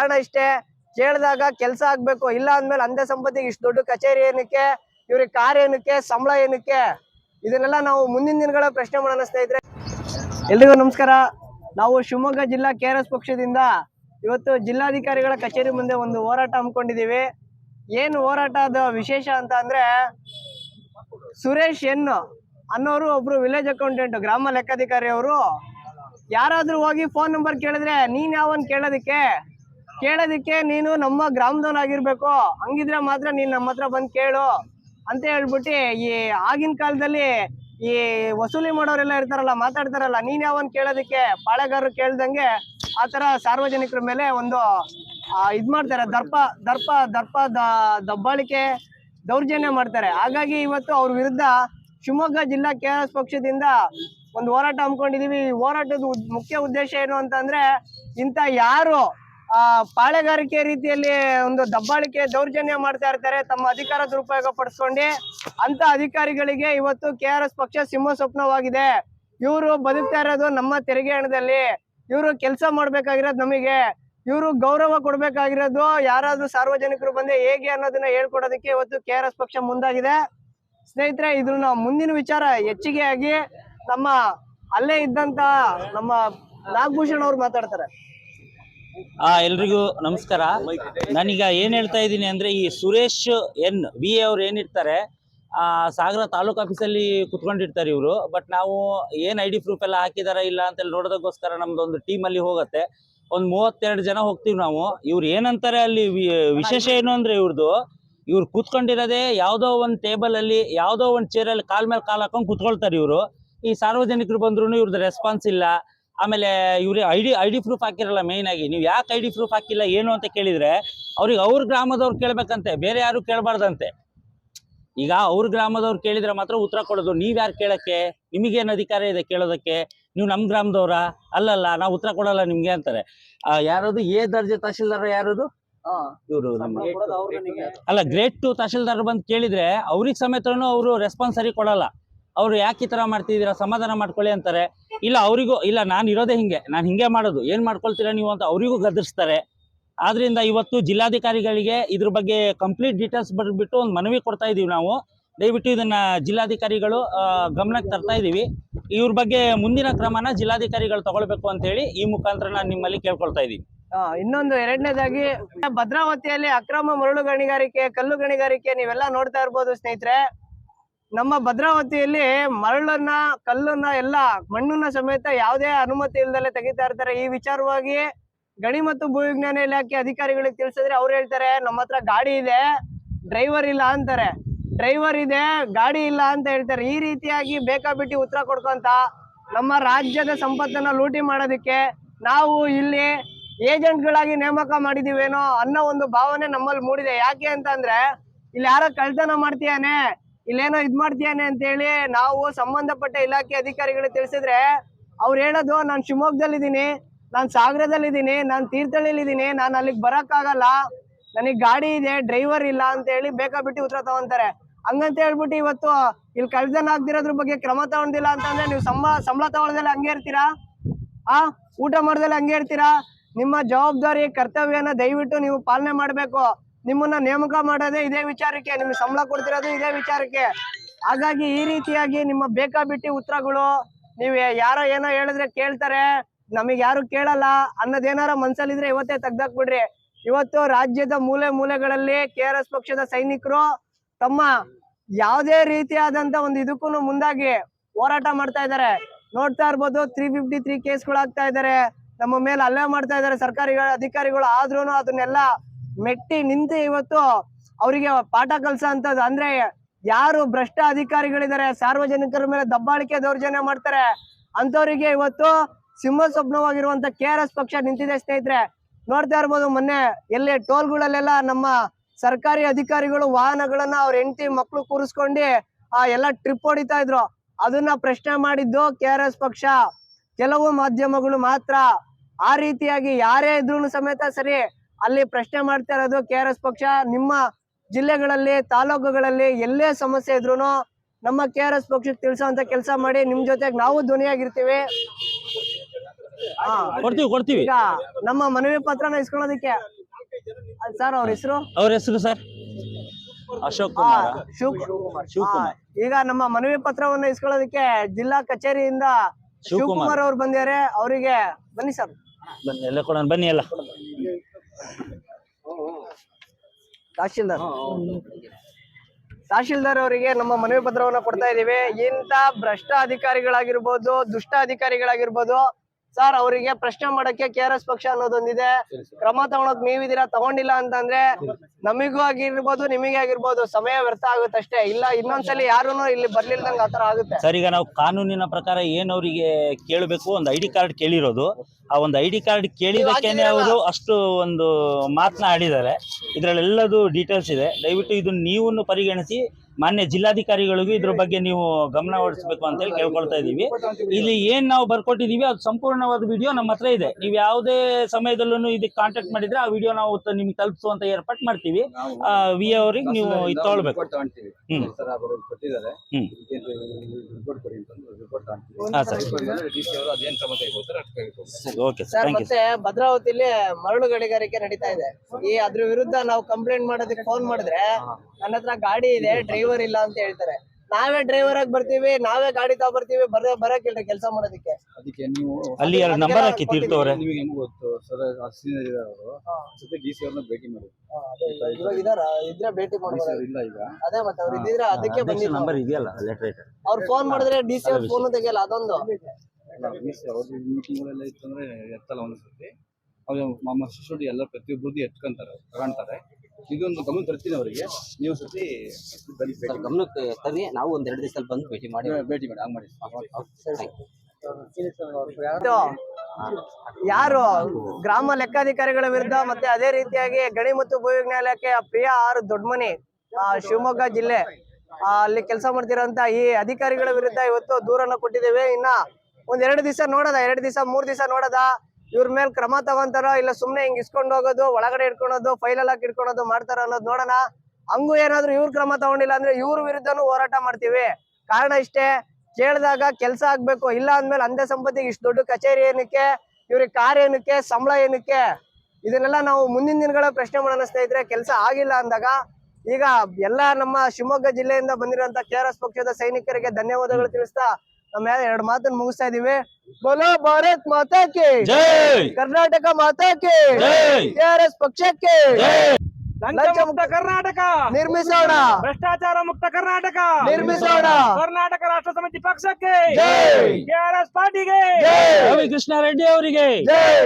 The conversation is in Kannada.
ಕಾರಣ ಇಷ್ಟೇ, ಕೇಳಿದಾಗ ಕೆಲಸ ಆಗ್ಬೇಕು, ಇಲ್ಲ ಅಂದ್ಮೇಲೆ ಅಂದೆ ಸಂಪತ್ತಿಗೆ ಇಷ್ಟು ದೊಡ್ಡ ಕಚೇರಿ ಏನಕ್ಕೆ, ಇವ್ರಿಗೆ ಕಾರ್ ಏನಕ್ಕೆ, ಸಂಬಳ ಏನಕ್ಕೆ, ಇದನ್ನೆಲ್ಲ ನಾವು ಮುಂದಿನ ದಿನಗಳ ಪ್ರಶ್ನೆ ಮಾಡೋಣ ಸ್ನೇಹಿತರೆ. ಎಲ್ರಿಗೂ ನಮಸ್ಕಾರ. ನಾವು ಶಿವಮೊಗ್ಗ ಜಿಲ್ಲಾ ಕೆ ಪಕ್ಷದಿಂದ ಇವತ್ತು ಜಿಲ್ಲಾಧಿಕಾರಿಗಳ ಕಚೇರಿ ಮುಂದೆ ಒಂದು ಹೋರಾಟ ಹಮ್ಮಿಕೊಂಡಿದ್ದೀವಿ. ಏನು ಹೋರಾಟದ ವಿಶೇಷ ಅಂತ ಅಂದ್ರೆ, ಸುರೇಶ್ ಎನ್ ಅನ್ನೋರು ಒಬ್ರು ವಿಲೇಜ್ ಅಕೌಂಟೆಂಟ್, ಗ್ರಾಮ ಲೆಕ್ಕಾಧಿಕಾರಿ ಅವರು, ಯಾರಾದ್ರೂ ಹೋಗಿ ಫೋನ್ ನಂಬರ್ ಕೇಳಿದ್ರೆ, ನೀನ್ ಯಾವನ್ ಕೇಳೋದಕ್ಕೆ? ಕೇಳೋದಕ್ಕೆ ನೀನು ನಮ್ಮ ಗ್ರಾಮದವನಾಗಿರ್ಬೇಕು ಹಂಗಿದ್ರೆ ಮಾತ್ರ ನೀನ್ ನಮ್ಮ ಹತ್ರ ಬಂದ್ ಕೇಳು ಅಂತ ಹೇಳ್ಬಿಟ್ಟು ಈ ಆಗಿನ ಕಾಲದಲ್ಲಿ ಈ ವಸೂಲಿ ಮಾಡೋರೆಲ್ಲ ಇರ್ತಾರಲ್ಲ, ಮಾತಾಡ್ತಾರಲ್ಲ, ನೀನ್ ಯಾವನ್ ಕೇಳೋದಕ್ಕೆ? ಪಾಳೆಗಾರರು ಕೇಳ್ದಂಗೆ ಆ ತರ ಸಾರ್ವಜನಿಕರ ಮೇಲೆ ಒಂದು ಇದ್ ಮಾಡ್ತಾರೆ. ದರ್ಪ ದರ್ಪ ದರ್ಪ ದಬ್ಬಾಳಿಕೆ ದೌರ್ಜನ್ಯ ಮಾಡ್ತಾರೆ. ಹಾಗಾಗಿ ಇವತ್ತು ಅವ್ರ ವಿರುದ್ಧ ಶಿವಮೊಗ್ಗ ಜಿಲ್ಲಾ ಕೆ ಪಕ್ಷದಿಂದ ಒಂದು ಹೋರಾಟ ಹಮ್ಮಿಕೊಂಡಿದೀವಿ. ಈ ಹೋರಾಟದ ಮುಖ್ಯ ಉದ್ದೇಶ ಏನು ಅಂತಂದ್ರೆ ಇಂಥ ಯಾರು ಆ, ಪಾಳೆಗಾರಿಕೆ ರೀತಿಯಲ್ಲಿ ಒಂದು ದಬ್ಬಾಳಿಕೆ ದೌರ್ಜನ್ಯ ಮಾಡ್ತಾ ಇರ್ತಾರೆ. ತಮ್ಮ ಅಧಿಕಾರ ದುರುಪಯೋಗ ಪಡಿಸ್ಕೊಂಡು ಅಂತ ಅಧಿಕಾರಿಗಳಿಗೆ ಇವತ್ತು ಕೆ ಆರ್ ಎಸ್ ಪಕ್ಷ ಸಿಂಹ ಸ್ವಪ್ನವಾಗಿದೆ ಇವರು ಬದುಕ್ತಾ ಇರೋದು ನಮ್ಮ ತೆರಿಗೆ ಹಣದಲ್ಲಿ. ಇವರು ಕೆಲಸ ಮಾಡ್ಬೇಕಾಗಿರೋದು ನಮಗೆ. ಇವರು ಗೌರವ ಕೊಡ್ಬೇಕಾಗಿರೋದು ಯಾರಾದ್ರೂ ಸಾರ್ವಜನಿಕರು ಬಂದೆ ಹೇಗೆ ಅನ್ನೋದನ್ನ ಹೇಳ್ಕೊಡೋದಕ್ಕೆ ಇವತ್ತು ಕೆ ಆರ್ ಎಸ್ ಪಕ್ಷ ಮುಂದಾಗಿದೆ. ಸ್ನೇಹಿತರೆ ಇದನ್ನ ಮುಂದಿನ ವಿಚಾರ ಹೆಚ್ಚಿಗೆ ಆಗಿ ನಮ್ಮ ಅಲ್ಲೇ ಇದ್ದಂತ ನಮ್ಮ ನಾಗಭೂಷಣ್ ಅವ್ರು ಮಾತಾಡ್ತಾರೆ. ಆ, ಎಲ್ರಿಗೂ ನಮಸ್ಕಾರ. ನಾನೀಗ ಏನ್ ಹೇಳ್ತಾ ಇದ್ದೀನಿ ಅಂದ್ರೆ ಈ ಸುರೇಶ್ ಎನ್ ಬಿ ಎ ಅವ್ರು ಏನಿರ್ತಾರೆ ಆ, ಸಾಗರ ತಾಲೂಕ್ ಆಫೀಸಲ್ಲಿ ಕುತ್ಕೊಂಡಿರ್ತಾರೆ ಇವರು. ಬಟ್ ನಾವು ಏನ್ ಐ ಡಿ ಪ್ರೂಫ್ ಎಲ್ಲ ಹಾಕಿದಾರ ಇಲ್ಲ ಅಂತ ನೋಡೋದಕ್ಕೋಸ್ಕರ ನಮ್ದು ಒಂದು ಟೀಮ್ ಅಲ್ಲಿ ಹೋಗತ್ತೆ. ಒಂದ್ ಮೂವತ್ತೆರಡು ಜನ ಹೋಗ್ತೀವಿ ನಾವು. ಇವ್ರು ಏನಂತಾರೆ ಅಲ್ಲಿ ವಿಶೇಷ ಏನು ಅಂದ್ರೆ ಇವ್ರದ್ದು ಇವ್ರು ಕೂತ್ಕೊಂಡಿರೋದೇ ಯಾವ್ದೋ ಒಂದ್ ಟೇಬಲ್ ಅಲ್ಲಿ, ಯಾವ್ದೋ ಒಂದ್ ಚೇರ್ ಅಲ್ಲಿ ಕಾಲ್ ಮೇಲೆ ಕಾಲ್ ಹಾಕೊಂಡ್ ಕುತ್ಕೊಳ್ತಾರೆ ಇವರು. ಈ ಸಾರ್ವಜನಿಕರು ಬಂದ್ರು ಇವ್ರದ್ದು ರೆಸ್ಪಾನ್ಸ್ ಇಲ್ಲ. ಆಮೇಲೆ ಇವ್ರಿಗೆ I D I D proof ಹಾಕಿರಲ್ಲ main ಆಗಿ. ನೀವು ಯಾಕೆ ಐ ಡಿ ಪ್ರೂಫ್ ಹಾಕಿಲ್ಲ ಏನು ಅಂತ ಕೇಳಿದ್ರೆ ಅವ್ರಿಗೆ ಅವ್ರ ಗ್ರಾಮದವ್ರು ಕೇಳ್ಬೇಕಂತೆ ಬೇರೆ ಯಾರು ಕೇಳಬಾರ್ದಂತೆ. ಈಗ ಅವ್ರ ಗ್ರಾಮದವ್ರು ಕೇಳಿದ್ರೆ ಮಾತ್ರ ಉತ್ತರ ಕೊಡೋದು. ನೀವ್ ಯಾರು ಕೇಳಕ್ಕೆ? ನಿಮಗೇನು ಅಧಿಕಾರ ಇದೆ ಕೇಳೋದಕ್ಕೆ? ನೀವು ನಮ್ ಗ್ರಾಮದವ್ರ? ಅಲ್ಲಲ್ಲ ನಾವು ಉತ್ತರ ಕೊಡಲ್ಲ ನಿಮ್ಗೆ ಅಂತಾರೆ. ಯಾರದು? ಎ ದರ್ಜೆ ತಹಶೀಲ್ದಾರ ಯಾರದು? ಇವರು ನಮ್ಮ ಅಲ್ಲ ಗ್ರೇಟ್ ಟು ತಹಶೀಲ್ದಾರ್ ಬಂದು ಕೇಳಿದ್ರೆ ಅವ್ರಿಗೆ ಸಮೇತನು ಅವರು ರೆಸ್ಪಾನ್ಸ್ ಸರಿ ಕೊಡಲ್ಲ. ಅವ್ರು ಯಾಕೆ ಈ ತರ ಮಾಡ್ತಿದ್ದೀರಾ? ಸಮಾಧಾನ ಮಾಡ್ಕೊಳ್ಳಿ ಅಂತಾರೆ. ಇಲ್ಲ, ಅವರಿಗೂ, ಇಲ್ಲ, ನಾನು ಇರೋದೇ ಹಿಂಗೆ. ನಾನು ಹಿಂಗೆ ಮಾಡೋದು. ಏನ್ ಮಾಡ್ಕೊಳ್ತೀರಾ ನೀವು ಅಂತ ಅವರಿಗೂ ಗದರಿಸ್ತಾರೆ. ಆದ್ರಿಂದ ಇವತ್ತು ಜಿಲ್ಲಾಧಿಕಾರಿಗಳಿಗೆ ಇದ್ರ ಬಗ್ಗೆ ಕಂಪ್ಲೀಟ್ ಡೀಟೇಲ್ಸ್ ಬರ್ಬಿಟ್ಟು ಒಂದು ಮನವಿ ಕೊಡ್ತಾ ಇದೀವಿ ನಾವು. ದಯವಿಟ್ಟು ಇದನ್ನ ಜಿಲ್ಲಾಧಿಕಾರಿಗಳು ಗಮನಕ್ಕೆ ತರ್ತಾ ಇದೀವಿ. ಇವ್ರ ಬಗ್ಗೆ ಮುಂದಿನ ಕ್ರಮನ ಜಿಲ್ಲಾಧಿಕಾರಿಗಳು ತಗೊಳ್ಬೇಕು ಅಂತ ಹೇಳಿ ಈ ಮುಖಾಂತರ ನಾನು ನಿಮ್ಮಲ್ಲಿ ಕೇಳ್ಕೊಳ್ತಾ ಇದೀನಿ. ಇನ್ನೊಂದು ಎರಡನೇದಾಗಿ, ಭದ್ರಾವತಿಯಲ್ಲಿ ಅಕ್ರಮ ಮರಳು ಗಣಿಗಾರಿಕೆ, ಕಲ್ಲು ಗಣಿಗಾರಿಕೆ ನೀವೆಲ್ಲ ನೋಡ್ತಾ ಇರ್ಬೋದು ಸ್ನೇಹಿತರೆ. ನಮ್ಮ ಭದ್ರಾವತಿಯಲ್ಲಿ ಮರಳನ್ನ, ಕಲ್ಲನ್ನ ಎಲ್ಲ ಮಣ್ಣನ್ನ ಸಮೇತ ಯಾವುದೇ ಅನುಮತಿ ಇಲ್ದಲೆ ತೆಗಿತಾ ಇರ್ತಾರೆ. ಈ ವಿಚಾರವಾಗಿ ಗಣಿ ಮತ್ತು ಭೂವಿಜ್ಞಾನ ಇಲಾಖೆ ಅಧಿಕಾರಿಗಳಿಗೆ ತಿಳಿಸಿದ್ರೆ ಅವ್ರು ಹೇಳ್ತಾರೆ, ನಮ್ಮ ಹತ್ರ ಗಾಡಿ ಇದೆ, ಡ್ರೈವರ್ ಇಲ್ಲ ಅಂತಾರೆ. ಡ್ರೈವರ್ ಇದೆ, ಗಾಡಿ ಇಲ್ಲ ಅಂತ ಹೇಳ್ತಾರೆ. ಈ ರೀತಿಯಾಗಿ ಬೇಕಾಬಿಟ್ಟಿ ಉತ್ತರ ಕೊಡ್ಕೊಂತ ನಮ್ಮ ರಾಜ್ಯದ ಸಂಪತ್ತನ್ನ ಲೂಟಿ ಮಾಡೋದಕ್ಕೆ ನಾವು ಇಲ್ಲಿ ಏಜೆಂಟ್ಗಳಾಗಿ ನೇಮಕ ಮಾಡಿದೀವೇನೋ ಅನ್ನೋ ಒಂದು ಭಾವನೆ ನಮ್ಮಲ್ಲಿ ಮೂಡಿದೆ. ಯಾಕೆ ಅಂತಂದ್ರೆ ಇಲ್ಲಿ ಯಾರೋ ಕಳ್ತನ ಮಾಡ್ತೀಯಾನೆ ಇಲ್ಲೇನೋ ಇದ್ ಮಾಡ್ತೀಯಾನೆ ಅಂತ ಹೇಳಿ ನಾವು ಸಂಬಂಧಪಟ್ಟ ಇಲಾಖೆ ಅಧಿಕಾರಿಗಳಿಗೆ ತಿಳಿಸಿದ್ರೆ ಅವ್ರು ಹೇಳೋದು, ನಾನು ಶಿವಮೊಗ್ಗದಲ್ಲಿದ್ದೀನಿ, ನಾನು ಸಾಗರದಲ್ಲಿದ್ದೀನಿ, ನಾನು ತೀರ್ಥಹಳ್ಳಿಲಿದ್ದೀನಿ ನಾನು ಅಲ್ಲಿಗೆ ಬರೋಕ್ಕಾಗಲ್ಲ, ನನಗೆ ಗಾಡಿ ಇದೆ, ಡ್ರೈವರ್ ಇಲ್ಲ ಅಂತ ಹೇಳಿ ಬೇಕಾಬಿಟ್ಟಿ ಉತ್ತರ ತಗೊಂತಾರೆ. ಹಂಗಂತ ಹೇಳ್ಬಿಟ್ಟು ಇವತ್ತು ಇಲ್ಲಿ ಕಳ್ತನ ಆಗ್ದಿರೋದ್ರ ಬಗ್ಗೆ ಕ್ರಮ ತಗೊಂಡಿಲ್ಲ ಅಂತಂದ್ರೆ ನೀವು ಸಂಬ, ಸಂಬಳ ತಗೊಳ್ದಲ್ಲಿ ಹಂಗೆ ಇರ್ತೀರಾ? ಆ, ಊಟ ಮಾಡ್ದಲ್ಲಿ ಹಂಗೆ ಇರ್ತೀರಾ? ನಿಮ್ಮ ಜವಾಬ್ದಾರಿ, ಕರ್ತವ್ಯನ ದಯವಿಟ್ಟು ನೀವು ಪಾಲನೆ ಮಾಡ್ಬೇಕು. ನಿಮ್ಮನ್ನ ನೇಮಕ ಮಾಡೋದೇ ಇದೇ ವಿಚಾರಕ್ಕೆ, ನಿಮ್ಗೆ ಸಂಬಳ ಕೊಡ್ತಿರೋದು ಇದೇ ವಿಚಾರಕ್ಕೆ. ಹಾಗಾಗಿ ಈ ರೀತಿಯಾಗಿ ನಿಮ್ಮ ಬೇಕಾಬಿಟ್ಟಿ ಉತ್ತರಗಳು ನೀವು ಯಾರೋ ಏನೋ ಹೇಳಿದ್ರೆ ಕೇಳ್ತಾರೆ, ನಮಗೆ ಯಾರು ಕೇಳಲ್ಲ ಅನ್ನೋದೇನಾರ ಮನ್ಸಲ್ಲಿದ್ರೆ ಇವತ್ತೇ ತೆಗ್ದಾಕ್ಬಿಡ್ರಿ. ಇವತ್ತು ರಾಜ್ಯದ ಮೂಲೆ ಮೂಲೆಗಳಲ್ಲಿ ಕೆ ಆರ್ ಎಸ್ ಪಕ್ಷದ ಸೈನಿಕರು ತಮ್ಮ ಯಾವುದೇ ರೀತಿಯಾದಂತ ಒಂದು ಇದಕ್ಕೂ ಮುಂದಾಗಿ ಹೋರಾಟ ಮಾಡ್ತಾ ಇದ್ದಾರೆ. ನೋಡ್ತಾ ಇರ್ಬೋದು ತ್ರೀ ಫಿಫ್ಟಿ ತ್ರೀ ಕೇಸ್ಗಳು ಆಗ್ತಾ ಇದ್ದಾರೆ. ನಮ್ಮ ಮೇಲೆ ಅಲ್ಲೇ ಮಾಡ್ತಾ ಇದ್ದಾರೆ ಸರ್ಕಾರಿ ಅಧಿಕಾರಿಗಳು ಆದ್ರೂ ಅದನ್ನೆಲ್ಲ ಮೆಟ್ಟಿ ನಿಂತು ಇವತ್ತು ಅವರಿಗೆ ಪಾಠ ಕಲ್ಸ ಅಂದ್ರೆ ಯಾರು ಭ್ರಷ್ಟ ಅಧಿಕಾರಿಗಳಿದ್ದಾರೆ ಸಾರ್ವಜನಿಕರ ಮೇಲೆ ದಬ್ಬಾಳಿಕೆ ದೌರ್ಜನ್ಯ ಮಾಡ್ತಾರೆ ಅಂತವರಿಗೆ ಇವತ್ತು ಸಿಂಹ ಸ್ವಪ್ನವಾಗಿರುವಂತ ಕೆ ಆರ್ ಎಸ್ ಪಕ್ಷ ನಿಂತಿದೆ ಸ್ನೇಹಿತರೆ. ನೋಡ್ತಾ ಇರ್ಬೋದು ಮೊನ್ನೆ ಎಲ್ಲಿ ಟೋಲ್ಗಳಲ್ಲೆಲ್ಲ ನಮ್ಮ ಸರ್ಕಾರಿ ಅಧಿಕಾರಿಗಳು ವಾಹನಗಳನ್ನ ಅವ್ರ ಹೆಂಡತಿ ಮಕ್ಕಳು ಕೂರಿಸ್ಕೊಂಡು ಆ ಎಲ್ಲ ಟ್ರಿಪ್ ಹೊಡಿತಾ ಇದ್ರು. ಅದನ್ನ ಪ್ರಶ್ನೆ ಮಾಡಿದ್ದು ಕೆ ಆರ್ ಎಸ್ ಪಕ್ಷ. ಕೆಲವು ಮಾಧ್ಯಮಗಳು ಮಾತ್ರ. ಆ ರೀತಿಯಾಗಿ ಯಾರೇ ಇದ್ರು ಸಮೇತ ಸರಿ ಅಲ್ಲಿ ಪ್ರಶ್ನೆ ಮಾಡ್ತಾ ಇರೋದು ಕೆ ಆರ್ ಎಸ್ ಪಕ್ಷ. ನಿಮ್ಮ ಜಿಲ್ಲೆಗಳಲ್ಲಿ ತಾಲೂಕುಗಳಲ್ಲಿ ಎಲ್ಲೇ ಸಮಸ್ಯೆ ಇದ್ರು ನಮ್ಮ ಕೆ ಆರ್ ಎಸ್ ಪಕ್ಷಕ್ಕೆ ತಿಳಿಸೋಂತ ಕೆಲಸ ಮಾಡಿ ನಿಮ್ ಜೊತೆಗೆ ನಾವು ಧ್ವನಿಯಾಗಿರ್ತೀವಿ. ಕೊಡ್ತೀವಿ ಕೊಡ್ತೀವಿ. ಈಗ ನಮ್ಮ ಮನವಿ ಪತ್ರನ ಇಸ್ಕೊಳ್ಳೋದಕ್ಕೆ. ಸರ್ ಅವ್ರ ಹೆಸರು? ಅವ್ರ ಹೆಸರು ಸರ್? ಅಶೋಕ್ ಕುಮಾರ್. ಶಿವಕುಮಾರ್. ಈಗ ನಮ್ಮ ಮನವಿ ಪತ್ರವನ್ನ ಇಸ್ಕೊಳ್ಳೋದಕ್ಕೆ ಜಿಲ್ಲಾ ಕಚೇರಿಯಿಂದ ಶಿವಕುಮಾರ್. ಶಿವಕುಮಾರ್ ಅವ್ರು ಬಂದಿದ್ದಾರೆ. ಅವರಿಗೆ ಬನ್ನಿ ಸರ್. ಬನ್ನಿ ಎಲ್ಲ ಕೊಡೋಣ ಬನ್ನಿ ಎಲ್ಲ. ತಹಶೀಲ್ದಾರ್. ತಹಶೀಲ್ದಾರ್ ಅವರಿಗೆ ನಮ್ಮ ಮನವಿ ಪತ್ರವನ್ನ ಕೊಡ್ತಾ ಇದೀವಿ ಇಂತ ಭ್ರಷ್ಟ ಅಧಿಕಾರಿಗಳಾಗಿರ್ಬೋದು ದುಷ್ಟ ಅಧಿಕಾರಿಗಳಾಗಿರ್ಬೋದು ಸರ್ ಅವರಿಗೆ ಪ್ರಶ್ನೆ ಮಾಡಕ್ಕೆ ಕೆ ಆರ್ ಎಸ್ ಪಕ್ಷ ಅನ್ನೋದೊಂದಿದೆ. ಕ್ರಮ ತಗೊಳಕ್ ನೀವಿದ್ದೀರಾ ತಗೊಂಡಿಲ್ಲ ಅಂತಂದ್ರೆ ನಮಿಗೂ ಆಗಿರ್ಬೋದು ನಿಮಗೆ ಆಗಿರ್ಬೋದು ಸಮಯ ವ್ಯರ್ಥ ಆಗುತ್ತೆ ಅಷ್ಟೇ. ಇಲ್ಲ ಇನ್ನೊಂದ್ಸಲಿ ಯಾರು ಇಲ್ಲಿ ಬರ್ಲಿಲ್ದಂಗ ಆತರ ಆಗುತ್ತೆ. ಸರ್ ಈಗ ನಾವು ಕಾನೂನಿನ ಪ್ರಕಾರ ಏನ್ ಅವರಿಗೆ ಕೇಳಬೇಕು ಒಂದು ಐ ಡಿ ಕಾರ್ಡ್ ಕೇಳಿರೋದು. ಆ ಒಂದು ಐ ಡಿ ಕಾರ್ಡ್ ಕೇಳಿದಕ್ಕೇನೆ ಅವರು ಅಷ್ಟು ಒಂದು ಮಾತನ್ನ ಆಡಿದ್ದಾರೆ. ಇದ್ರಲ್ಲೆಲ್ಲದು ಡೀಟೇಲ್ಸ್ ಇದೆ. ದಯವಿಟ್ಟು ಇದನ್ನು ನೀವು ಪರಿಗಣಿಸಿ ಮಾನ್ಯ ಜಿಲ್ಲಾಧಿಕಾರಿಗಳಿಗೂ ಇದ್ರ ಬಗ್ಗೆ ನೀವು ಗಮನ ಹರಿಸಬೇಕು ಅಂತ ಹೇಳಿ ಕೇಳ್ಕೊಳ್ತಾ ಇದೀವಿ. ಇಲ್ಲಿ ಏನ್ ನಾವು ಬರ್ಕೊಟ್ಟಿದೀವಿ ಅದು ಸಂಪೂರ್ಣವಾದ ವಿಡಿಯೋ ನಮ್ಮ ಹತ್ರ ಇದೆ. ನೀವು ಯಾವುದೇ ಸಮಯದಲ್ಲೂ ಇದಕ್ಕೆ ಕಾಂಟ್ಯಾಕ್ಟ್ ಮಾಡಿದ್ರೆ ಆ ವಿಡಿಯೋ ನಾವು ನಿಮ್ಗೆ ತಲುಪಿಸುವಂತ ಏರ್ಪಾಟ್ ಮಾಡ್ತೀವಿ. ವಿ ಅವ್ರಿಗೆ ನೀವು ಇದು ತಗೊಳ್ಬೇಕು. ಹ್ಮ್. ಮತ್ತೆ ಭದ್ರಾವತಿಲಿ ಮರಳು ಗಣಿಗಾರಿಕೆ ನಡೀತಾ ಇದೆ. ಈ ಅದ್ರ ವಿರುದ್ಧ ನಾವು ಕಂಪ್ಲೇಂಟ್ ಮಾಡೋದಕ್ಕೆ ಫೋನ್ ಮಾಡಿದ್ರೆ ನನ್ನ ಹತ್ರ ಗಾಡಿ ಇದೆ ಡ್ರೈವರ್ ಇಲ್ಲ ಅಂತ ಹೇಳ್ತಾರೆ. ನಾವೇ ಡ್ರೈವರ್ ಆಗಿ ಬರ್ತೀವಿ ನಾವೇ ಗಾಡಿ ತಗೋ ಬರ್ತೀವಿ ಬರ ಬರಕಿಲ್ರಿ ಕೆಲಸ ಮಾಡೋದಕ್ಕೆ. ಅದಕ್ಕೆ ನೀವು ಅಲ್ಲಿ ಯಾರು ನಂಬರ್ ಹಾಕಿ ತಿರ್ತವ್ರೆ? ನಿಮಗೆ ಹೆಂಗ್ ಗೊತ್ತು? ಸರ್ ಸೀನಿಯರ್ ಇದಾರೆ ಅವರು ಸದ್ಯ ಡಿ ಸಿ ಅವ್ರನ್ನ ಭೇಟಿ ಮಾಡಿ. ಹಾ, ಅದೇ ಇವಾಗ ಇದಾರ? ಇದ್ರೆ ಭೇಟಿ ಮಾಡಿ ಸಿ ಮಾಡ್ಬೋದು. ಇಲ್ಲ ಈಗ. ಅದೇ ಮತ್ತೆ ಅವ್ರು ಇದ್ದಿದ್ರೆ ಅದಕ್ಕೆ ಬಂದಿಲ್ಲ ನಂಬರ್ ಇದೆಯಲ್ಲ ಲೆಟರ್ ಅವ್ರು ಫೋನ್ ಮಾಡಿದ್ರೆ ಡಿ ಸಿ ಅವ್ರ ಫೋನ್ ತೆಗಿಯಲ್ಲ ಅದೊಂದು. ಡಿ ಸಿ ಅವ್ರ ಮೀಟಿಂಗ್ಗಳೆಲ್ಲ ಇತ್ತಂದ್ರೆ ಎತ್ತಲ್ಲ ಒಂದ್ಸತಿ. ಅವ್ರು ನಮ್ಮ ಶಿಶುಡಿ ಎಲ್ಲ ಪ್ರತಿಯೊಬ್ಬರದ್ದು ಎತ್ಕೊಂತಾರೆ ತಗೊಂತಾರೆ. ಇದೊಂದು ಗಮನ ತರ್ತೀನಿ ಅವರಿಗೆ. ನೀವು ಸತಿ ಸರ್ ಗಮನಕ್ಕೆ ತನ್ನಿ ನಾವು ಒಂದ್ ಎರಡು ದಿವಸದಲ್ಲಿ ಬಂದು ಭೇಟಿ ಮಾಡಿ. ಭೇಟಿ ಮಾಡಿ ಹಂಗ್ ಮಾಡಿ. ಯಾರು ಗ್ರಾಮ ಲೆಕ್ಕಾಧಿಕಾರಿಗಳ ವಿರುದ್ಧ ಮತ್ತೆ ಅದೇ ರೀತಿಯಾಗಿ ಗಣಿ ಮತ್ತು ಭೂವಿಜ್ಞಾನ ಇಲಾಖೆಯ ಪ್ರಿಯ ಆರ್ ದೊಡ್ಡಮನಿ ಆ, ಶಿವಮೊಗ್ಗ ಜಿಲ್ಲೆ ಅಲ್ಲಿ ಕೆಲಸ ಮಾಡ್ತಿರೋಂತ ಈ ಅಧಿಕಾರಿಗಳ ವಿರುದ್ಧ ಇವತ್ತು ದೂರನ್ನ ಕೊಟ್ಟಿದ್ದೇವೆ. ಇನ್ನ ಒಂದ್ ಎರಡು ದಿವಸ ನೋಡದ ಎರಡು ದಿವಸ ಮೂರ್ ದಿವಸ ನೋಡದ. ಇವ್ರ ಮೇಲೆ ಕ್ರಮ ತಗೊಂತಾರ ಇಲ್ಲ ಸುಮ್ನೆ ಹಿಂಗ್ ಇಸ್ಕೊಂಡ್ ಹೋಗೋದು, ಒಳಗಡೆ ಇಟ್ಕೊಳೋದು ಫೈಲ್ ಎಲ್ಲ ಇಟ್ಕೊಳೋದು ಮಾಡ್ತಾರ ಅನ್ನೋದು ನೋಡೋಣ. ಹಂಗೂ ಏನಾದ್ರು ಇವ್ರ ಕ್ರಮ ತಗೊಂಡಿಲ್ಲ ಅಂದ್ರೆ ಇವ್ರ ವಿರುದ್ಧನೂ ಹೋರಾಟ ಮಾಡ್ತೀವಿ. ಕಾರಣ ಇಷ್ಟೇ, ಕೇಳಿದಾಗ ಕೆಲಸ ಆಗ್ಬೇಕು, ಇಲ್ಲ ಅಂದ್ಮೇಲೆ ಅಂದೆ ಸಂಪತ್ತಿಗೆ ಇಷ್ಟು ದೊಡ್ಡ ಕಚೇರಿ ಏನಕ್ಕೆ, ಇವ್ರಿಗೆ ಕಾರ್ ಏನಕ್ಕೆ, ಸಂಬಳ ಏನಕ್ಕೆ, ಇದನ್ನೆಲ್ಲ ನಾವು ಮುಂದಿನ ದಿನಗಳ ಪ್ರಶ್ನೆ ಮಾಡೋಣ ಸ್ನೇಹಿತರೆ, ಕೆಲಸ ಆಗಿಲ್ಲ ಅಂದಾಗ ಈಗ ಎಲ್ಲ ನಮ್ಮ ಶಿವಮೊಗ್ಗ ಜಿಲ್ಲೆಯಿಂದ ಬಂದಿರುವಂತ ಕೆ ಆರ್ ಎಸ್ ಪಕ್ಷದ ಸೈನಿಕರಿಗೆ ಧನ್ಯವಾದಗಳು ತಿಳಿಸ್ತಾ ನಮ್ಮ ಎರಡು ಮಾತನ್ನ ಮುಗಿಸ್ತಾ ಇದೀವಿ? ಬೋಲೋ ಭಾರತ್ ಮಾತಾ ಕಿ ಕರ್ನಾಟಕ ಮಾತಾ ಕೇ ಜೈ! ಕೆ ಆರ್ ಎಸ್ ಪಕ್ಷಕ್ಕೆ! ಲಂಚ ಮುಕ್ತ ಕರ್ನಾಟಕ! ನಿರ್ಮಿಸೋಣ! ಭ್ರಷ್ಟಾಚಾರ ಮುಕ್ತ ಕರ್ನಾಟಕ! ನಿರ್ಮಿಸೋಣ! ಕರ್ನಾಟಕ ರಾಷ್ಟ್ರ ಸಮಿತಿ ಪಕ್ಷಕ್ಕೆ! ಜೈ! ಕೆಆರ್ಎಸ್ ಪಾರ್ಟಿಗೆ! ರವಿ ಕೃಷ್ಣ ರೆಡ್ಡಿ ಅವರಿಗೆ! ಜೈ!